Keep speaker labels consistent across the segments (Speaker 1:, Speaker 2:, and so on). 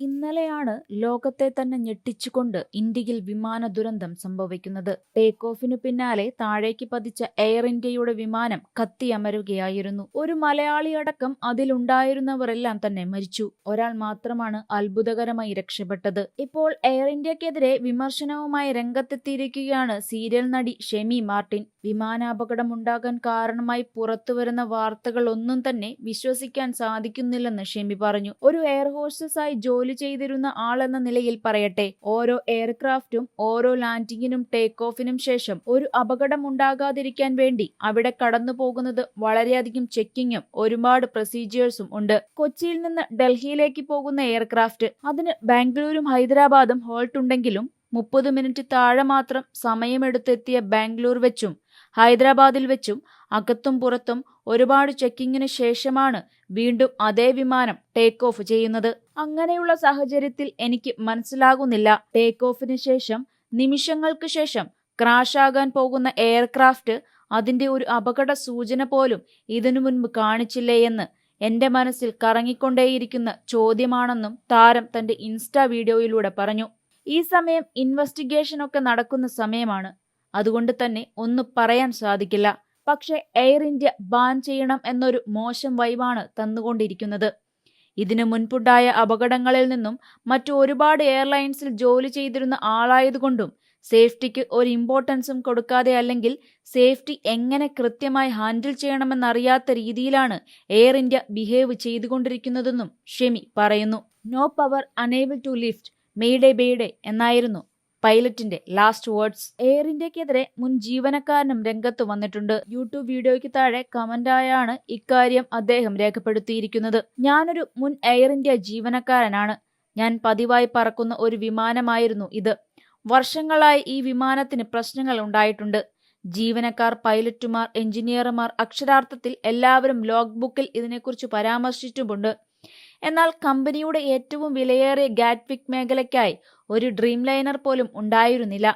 Speaker 1: In. ഇന്നലെയാണ് ലോകത്തെ തന്നെ ഞെട്ടിച്ചുകൊണ്ട് ഇന്ത്യയിൽ വിമാന ദുരന്തം സംഭവിക്കുന്നത്. ടേക്ക് ഓഫിനു പിന്നാലെ താഴേക്ക് പതിച്ച എയർ ഇന്ത്യയുടെ വിമാനം കത്തിയമരുകയായിരുന്നു. ഒരു മലയാളി അടക്കം അതിലുണ്ടായിരുന്നവരെല്ലാം തന്നെ മരിച്ചു. ഒരാൾ മാത്രമാണ് അത്ഭുതകരമായി രക്ഷപ്പെട്ടത്. ഇപ്പോൾ എയർ ഇന്ത്യക്കെതിരെ വിമർശനവുമായി രംഗത്തെത്തിയിരിക്കുകയാണ് സീരിയൽ നടി ഷെമി മാർട്ടിൻ. വിമാനാപകടമുണ്ടാകാൻ കാരണമായി പുറത്തുവരുന്ന വാർത്തകൾ ഒന്നും തന്നെ വിശ്വസിക്കാൻ സാധിക്കുന്നില്ലെന്ന് ഷെമി പറഞ്ഞു. ഒരു എയർ ഹോസ്റ്റസായി ജോലി ചെയ്തിരുന്ന ആളെന്ന നിലയിൽ പറയട്ടെ. ഓരോ എയർക്രാഫ്റ്റും ഓരോ ലാൻഡിങ്ങിനും ടേക്ക് ഓഫിനും ശേഷം ഒരു അപകടം ഉണ്ടാകാതിരിക്കാൻ വേണ്ടി അവിടെ കടന്നു പോകുന്നത് വളരെയധികം ചെക്കിങ്ങും ഒരുപാട് പ്രൊസീജിയേഴ്സും ഉണ്ട്. കൊച്ചിയിൽ നിന്ന് ഡൽഹിയിലേക്ക് പോകുന്ന എയർക്രാഫ്റ്റ് അതിന് ബാംഗ്ലൂരും ഹൈദരാബാദും ഹോൾട്ട് ഉണ്ടെങ്കിലും മുപ്പത് മിനിറ്റ് താഴെ മാത്രം സമയമെടുത്തെത്തിയ ബാംഗ്ലൂർ വെച്ചും ഹൈദരാബാദിൽ വെച്ചും അകത്തും പുറത്തും ഒരുപാട് ചെക്കിങ്ങിന് ശേഷമാണ് വീണ്ടും അതേ വിമാനം ടേക്ക് ഓഫ് ചെയ്യുന്നത്. അങ്ങനെയുള്ള സാഹചര്യത്തിൽ എനിക്ക് മനസ്സിലാകുന്നില്ല. ടേക്ക് ഓഫിന് ശേഷം നിമിഷങ്ങൾക്ക് ശേഷം ക്രാഷ് ആകാൻ പോകുന്ന എയർക്രാഫ്റ്റ് അതിന്റെ ഒരു അപകട സൂചന പോലും ഇതിനു മുൻപ് കാണിച്ചില്ലേ എന്ന് എന്റെ മനസ്സിൽ കറങ്ങിക്കൊണ്ടേയിരിക്കുന്ന ചോദ്യമാണെന്നും താരം തന്റെ ഇൻസ്റ്റാ വീഡിയോയിലൂടെ പറഞ്ഞു. ഈ സമയം ഇൻവെസ്റ്റിഗേഷൻ ഒക്കെ നടക്കുന്ന സമയമാണ്. അതുകൊണ്ട് തന്നെ ഒന്നും പറയാൻ സാധിക്കില്ല. പക്ഷേ എയർ ഇന്ത്യ ബാൻ ചെയ്യണം എന്നൊരു മോശം വൈവാണ് തന്നുകൊണ്ടിരിക്കുന്നത്. ഇതിനു മുൻപുണ്ടായ അപകടങ്ങളിൽ നിന്നും മറ്റു ഒരുപാട് എയർലൈൻസിൽ ജോലി ചെയ്തിരുന്ന ആളായതുകൊണ്ടും സേഫ്റ്റിക്ക് ഒരു ഇമ്പോർട്ടൻസും കൊടുക്കാതെ അല്ലെങ്കിൽ സേഫ്റ്റി എങ്ങനെ കൃത്യമായി ഹാൻഡിൽ ചെയ്യണമെന്നറിയാത്ത രീതിയിലാണ് എയർ ഇന്ത്യ ബിഹേവ് ചെയ്തുകൊണ്ടിരിക്കുന്നതെന്നും ഷെമി പറയുന്നു. No power unable to lift. Mayday mayday എന്നായിരുന്നു പൈലറ്റിന്റെ ലാസ്റ്റ് വേർഡ്സ് എയർ ഇന്ത്യക്കെതിരെ മുൻ ജീവനക്കാരനും രംഗത്ത് വന്നിട്ടുണ്ട്. യൂട്യൂബ് വീഡിയോയ്ക്ക് താഴെ കമന്റായാണ് ഇക്കാര്യം അദ്ദേഹം രേഖപ്പെടുത്തിയിരിക്കുന്നത്. ഞാനൊരു മുൻ എയർ ഇന്ത്യ ജീവനക്കാരനാണ്. ഞാൻ പതിവായി പറക്കുന്ന ഒരു വിമാനമായിരുന്നു ഇത്. വർഷങ്ങളായി ഈ വിമാനത്തിന് പ്രശ്നങ്ങൾ ഉണ്ടായിട്ടുണ്ട്. ജീവനക്കാർ പൈലറ്റുമാർ എഞ്ചിനീയർമാർ അക്ഷരാർത്ഥത്തിൽ എല്ലാവരും ലോഗ് ബുക്കിൽ ഇതിനെക്കുറിച്ച് പരാമർശിച്ചിട്ടുമുണ്ട്. എന്നാൽ കമ്പനിയുടെ ഏറ്റവും വിലയേറിയ ഗാറ്റ്വിക് മേഖലയ്ക്കായി ഒരു ഡ്രീം ലൈനർ പോലും ഉണ്ടായിരുന്നില്ല.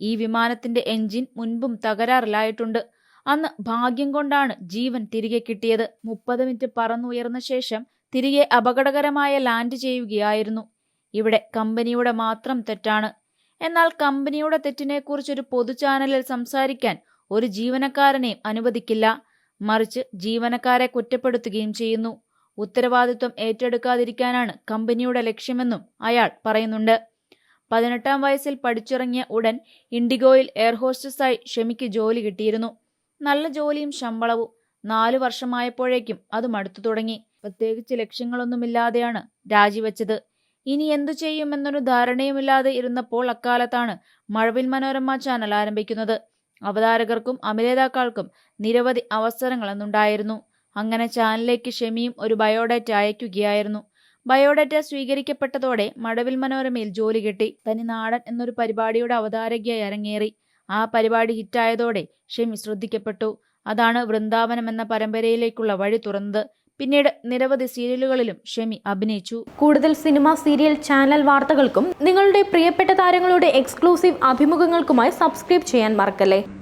Speaker 1: ഈ വിമാനത്തിന്റെ എഞ്ചിൻ മുൻപും തകരാറിലായിട്ടുണ്ട്. അന്ന് ഭാഗ്യം കൊണ്ടാണ് ജീവൻ തിരികെ കിട്ടിയത്. മുപ്പത് മിനിറ്റ് പറന്നുയർന്ന ശേഷം തിരികെ അപകടകരമായ ലാൻഡ് ചെയ്യുകയായിരുന്നു. ഇവിടെ കമ്പനിയുടെ മാത്രം തെറ്റാണ്. എന്നാൽ കമ്പനിയുടെ തെറ്റിനെക്കുറിച്ച് ഒരു പൊതു ചാനലിൽ സംസാരിക്കാൻ ഒരു ജീവനക്കാരനെയും അനുവദിക്കില്ല. മറിച്ച് ജീവനക്കാരെ കുറ്റപ്പെടുത്തുകയും ചെയ്യുന്നു. ഉത്തരവാദിത്വം ഏറ്റെടുക്കാതിരിക്കാനാണ് കമ്പനിയുടെ ലക്ഷ്യമെന്നും അയാൾ പറയുന്നുണ്ട്. പതിനെട്ടാം വയസ്സിൽ പഠിച്ചിറങ്ങിയ ഉടൻ ഇൻഡിഗോയിൽ എയർ ഹോസ്റ്റസായി ഷെമിക്ക് ജോലി കിട്ടിയിരുന്നു. നല്ല ജോലിയും ശമ്പളവും. നാലു വർഷമായപ്പോഴേക്കും അത് മടുത്തു തുടങ്ങി. പ്രത്യേകിച്ച് ലക്ഷ്യങ്ങളൊന്നുമില്ലാതെയാണ് രാജിവെച്ചത്. ഇനി എന്തു ചെയ്യുമെന്നൊരു ധാരണയുമില്ലാതെ ഇരുന്നപ്പോൾ അക്കാലത്താണ് മഴവിൽ മനോരമ ചാനൽ ആരംഭിക്കുന്നത്. അവതാരകർക്കും അഭിനേതാക്കൾക്കും നിരവധി അവസരങ്ങളെന്നുണ്ടായിരുന്നു. അങ്ങനെ ചാനലിലേക്ക് ഷെമിയും ഒരു ബയോഡേറ്റ അയക്കുകയായിരുന്നു. ബയോഡേറ്റ സ്വീകരിക്കപ്പെട്ടതോടെ മടവിൽ മനോരമയിൽ ജോലി കിട്ടി. തനി നാടൻ എന്നൊരു പരിപാടിയുടെ അവതാരകയായി അരങ്ങേറി. ആ പരിപാടി ഹിറ്റായതോടെ ഷെമി ശ്രദ്ധിക്കപ്പെട്ടു. അതാണ് വൃന്ദാവനം എന്ന പരമ്പരയിലേക്കുള്ള വഴി തുറന്നത്. പിന്നീട് നിരവധി സീരിയലുകളിലും ഷെമി അഭിനയിച്ചു.
Speaker 2: കൂടുതൽ സിനിമ സീരിയൽ ചാനൽ വാർത്തകൾക്കും നിങ്ങളുടെ പ്രിയപ്പെട്ട താരങ്ങളുടെ എക്സ്ക്ലൂസീവ് അഭിമുഖങ്ങൾക്കുമായി സബ്സ്ക്രൈബ് ചെയ്യാൻ മറക്കല്ലേ?